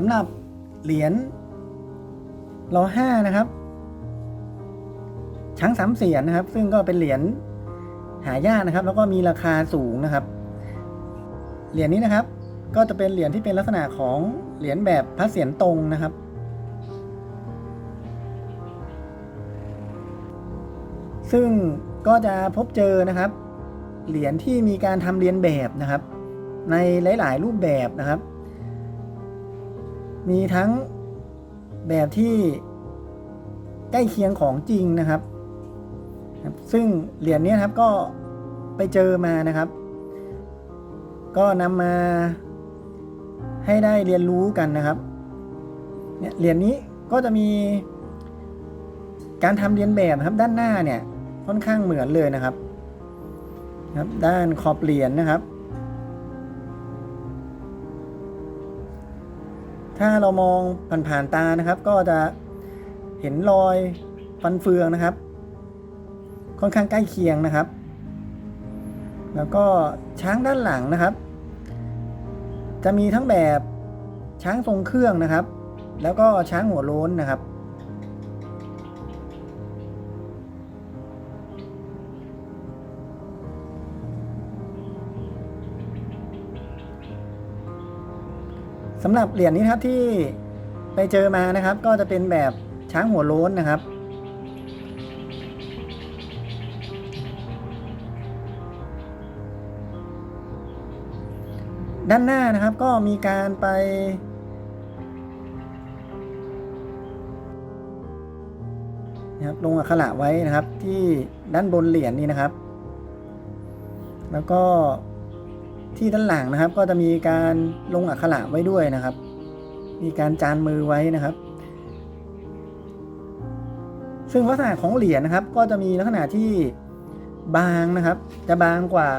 สำหรับเหรียญรอห้านะครับ ช้างสามเสียนนะครับ ซึ่งก็เป็นเหรียญหายากนะครับ แล้วก็มีราคาสูงนะครับ เหรียญนี้นะครับ ก็จะเป็นเหรียญที่เป็นลักษณะของเหรียญแบบพระเศียรตรงนะครับ ซึ่งก็จะพบเจอนะครับ เหรียญที่มีการทำเรียนแบบนะครับ ในหลาย ๆ รูปแบบนะครับ มีทั้งแบบที่ใกล้เคียงของจริงนะครับ ซึ่งเหรียญนี้ครับก็ไปเจอมานะครับ ก็นำมาให้ได้เรียนรู้กันนะครับเนี่ยเหรียญนี้ก็จะมี การทำเรียนแบบครับด้านหน้าเนี่ยค่อนข้างเหมือนเลยนะครับครับ ด้านขอบเหรียญนะครับ ถ้าเรามองผ่านๆตานะครับ ก็จะเห็นรอยฟันเฟืองนะครับ ค่อนข้างใกล้เคียงนะครับ แล้วก็ช้างด้านหลังนะครับ จะมีทั้งแบบช้างทรงเครื่องนะครับ แล้วก็ช้างหัวโล้นนะครับ สำหรับเหรียญนี้ครับที่ไปเจอมานะครับ ก็จะเป็นแบบช้างหัวโล้นนะครับ ด้านหน้านะครับก็มีการไปนะครับลงอักขระไว้นะครับที่ด้านบนเหรียญนี้นะครับ แล้วก็ ที่ด้านหลังนะครับ ก็จะมีการลงอักขระไว้ด้วยนะครับ มีการจานมือไว้นะครับ ซึ่งลักษณะของเหรียญนะครับ ก็จะมีลักษณะที่บางนะครับ จะบางกว่า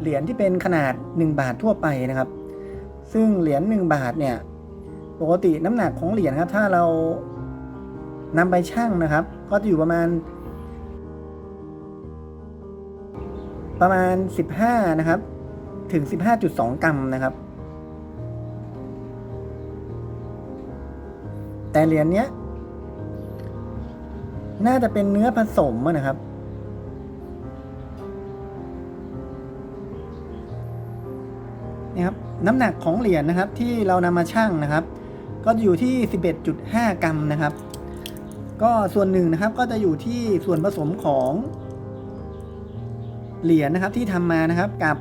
เหรียญที่เป็นขนาด 1 บาททั่วไปนะครับ ซึ่งเหรียญ1บาทเนี่ยปกติน้ำหนักของเหรียญครับถ้าเรานำไปชั่งนะครับ ก็จะอยู่ประมาณ ประมาณ 15 นะครับ ถึง 15.2 กรัมนะครับ แต่เหรียญเนี้ย น่าจะเป็นเนื้อผสมนะครับ นี่ครับ น้ำหนักของเหรียญนะครับ ที่เรานำมาชั่งนะครับ ก็อยู่ที่ 11.5 กรัมนะครับ ก็ส่วนหนึ่งนะครับก็จะอยู่ที่ส่วนผสมของเหรียญนะครับที่ทำมานะครับกับ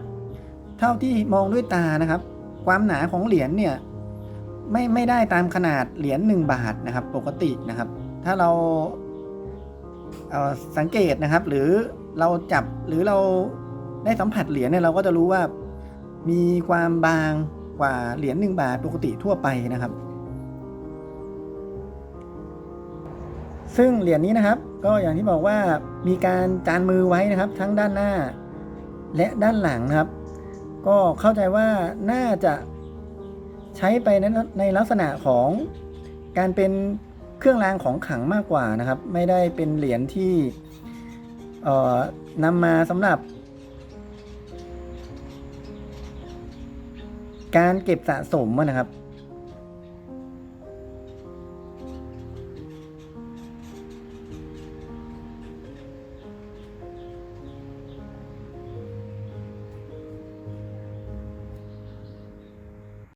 เท่าที่มองด้วยตานะครับ ความหนาของเหรียญเนี่ยไม่ไม่ได้ตามขนาดเหรียญ1บาทนะครับ ปกตินะครับ ถ้าเราเอ่อสังเกตนะครับ หรือเราจับหรือเราได้สัมผัสเหรียญเนี่ยเราก็จะรู้ว่ามีความบางกว่าเหรียญ1บาทปกติทั่วไปนะครับ ซึ่งเหรียญนี้นะครับ ก็อย่างที่บอกว่ามีการจานมือไว้นะครับ ทั้งด้านหน้า และด้านหลังนะครับ ก็เข้าใจว่าน่าจะใช้ไปในในลักษณะของการเป็นเครื่องรางของขลังมากกว่านะครับ ไม่ได้เป็นเหรียญที่เอ่อนำมาสำหรับ การเก็บสะสมนะครับ